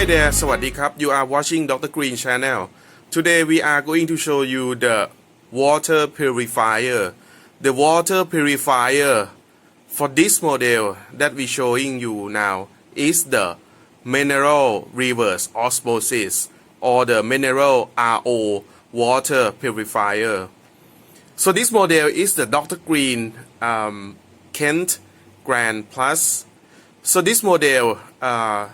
Hi there สวัสดีครับ You are watching Dr. Green Channel Today we are going to show you the water purifier the water purifier for this model that we showing you now is the mineral reverse osmosis or the mineral RO water purifier so this model is the Dr. Green um, Kent Grand Plus so this model uh,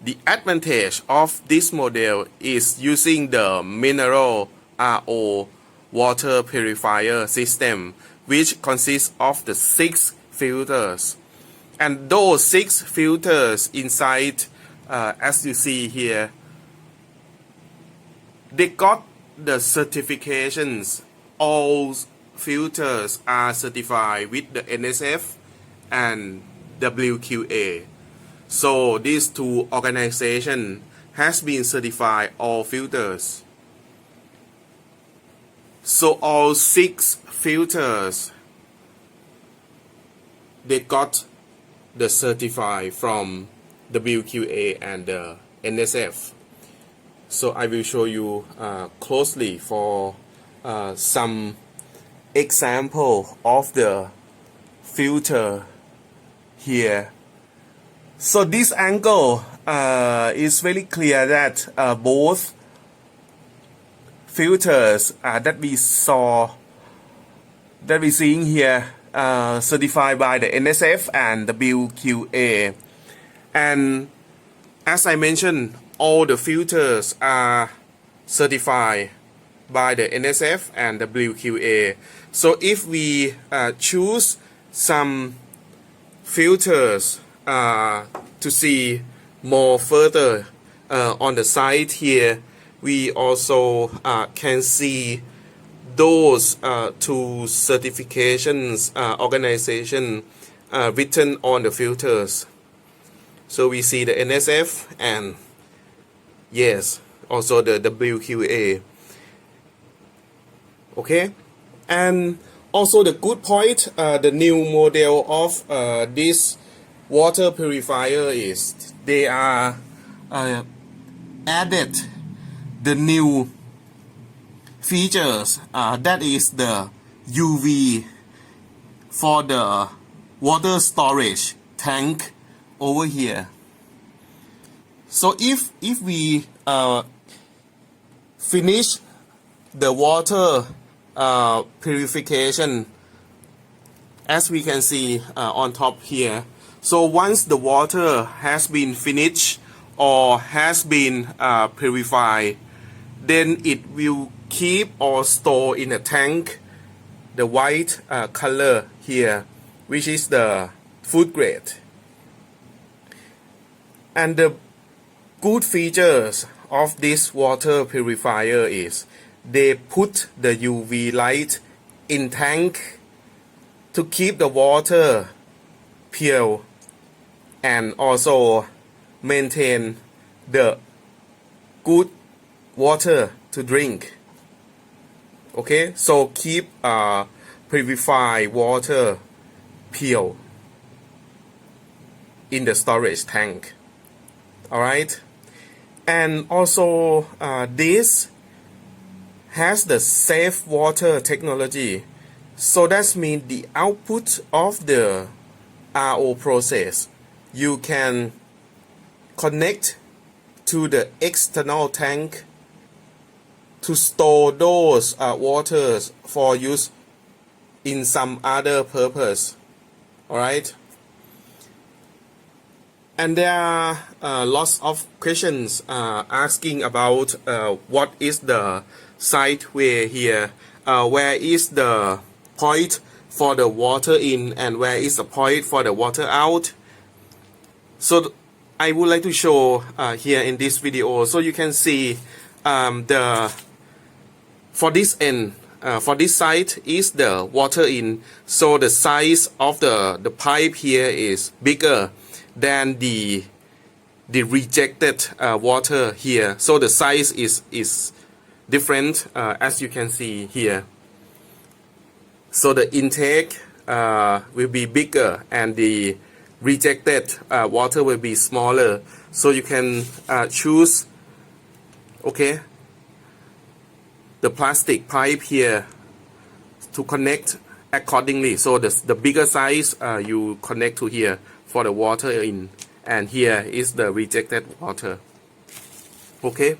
the advantage of this model is using the mineral RO water purifier system, which consists of the six filters. And those six filters inside, uh, as you see here, they got the certifications. All filters are certified with the NSF and WQA. So these two organization has been certified all filters. So all six filters they got the certified from WQA and the NSF. So I will show you uh, closely for uh, some example of the filter here. So this angle uh, is very clear that uh, both filters uh, that we saw that we seeing here uh, certified by the NSF and the WQA and as I mentioned all the filters are certified by the NSF and the WQA so if we uh, choose some filters uh, to see more further uh, on the side here we also uh, can see those uh, two certifications uh, organization uh, written on the filters. So we see the NSF and yes also the WQA okay? And also the good point uh, the new model of uh, this water purifier is they are uh, added the new features uh, that is the UV for the water storage tank over here. So if if we uh, finish the water uh, purification as we can see uh, on top here so once the water has been finished or has been uh, purified, then it will keep or store in a tank the white uh, color here, which is the food grade. And the good features of this water purifier is they put the UV light in tank to keep the water pure and also maintain the good water to drink. Okay so keep uh, purified water pure in the storage tank. All right and also uh, this has the safe water technology. So that means the output of the RO process you can connect to the external tank to store those uh, waters for use in some other purpose. All right and there are uh, lots of questions uh, asking about uh, what is the site where here uh, where is the point for the water in and where is the point for the water out so I would like to show uh, here in this video so you can see um, the for this end uh, for this side is the water in. So the size of the the pipe here is bigger than the the rejected uh, water here. So the size is is different uh, as you can see here. So the intake uh, will be bigger and the rejected uh, water will be smaller. So you can uh, choose okay the plastic pipe here to connect accordingly. So the, the bigger size uh, you connect to here for the water in. And here is the rejected water. Okay?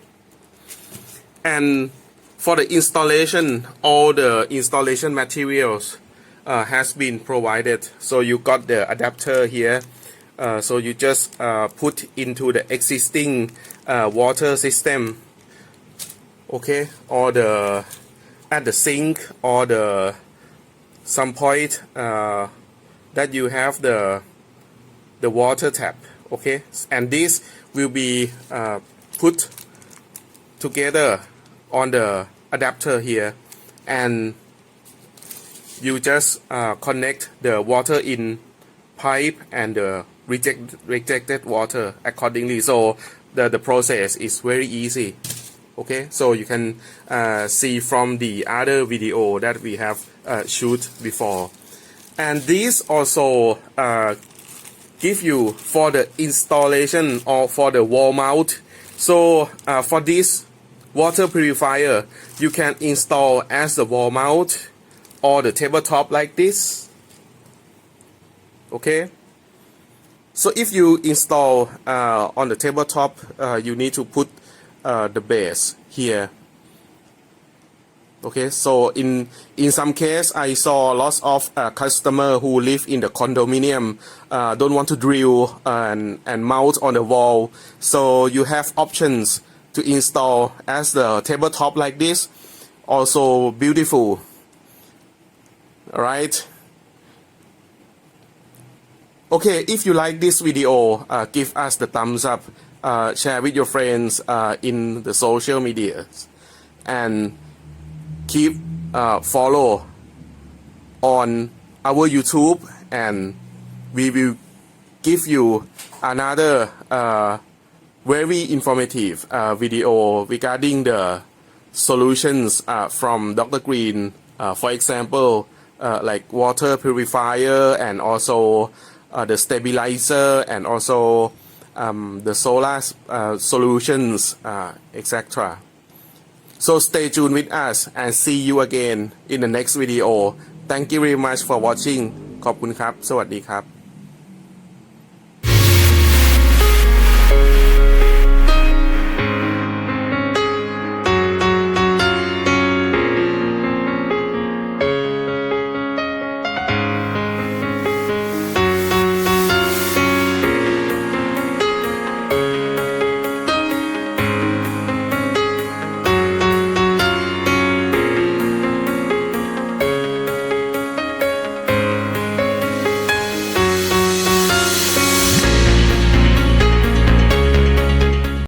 And for the installation all the installation materials uh, has been provided. So you got the adapter here. Uh, so you just uh, put into the existing uh, water system. Okay? Or the at the sink or the some point uh, that you have the the water tap. Okay? And this will be uh, put together on the adapter here. And you just uh, connect the water in pipe and the reject, rejected water accordingly. So the, the process is very easy. Okay? So you can uh, see from the other video that we have uh, shoot before. And this also uh, give you for the installation or for the wall mount so uh, for this water purifier you can install as the wall mount or the tabletop like this. Okay? So if you install uh, on the tabletop uh, you need to put uh, the base here. Okay? So in in some case i saw lots of uh, customer who live in the condominium uh, don't want to drill and and mount on the wall. So you have options to install as the tabletop like this. Also beautiful all right okay if you like this video uh, give us the thumbs up uh, share with your friends uh, in the social media and keep uh, follow on our YouTube and we will give you another uh, very informative uh, video regarding the solutions uh, from Dr. Green. Uh, for example, uh, like water purifier and also uh, the stabilizer and also um, the solar uh, solutions, uh, etc. So stay tuned with us and see you again in the next video. Thank you very much for watching. สวัสดีครับ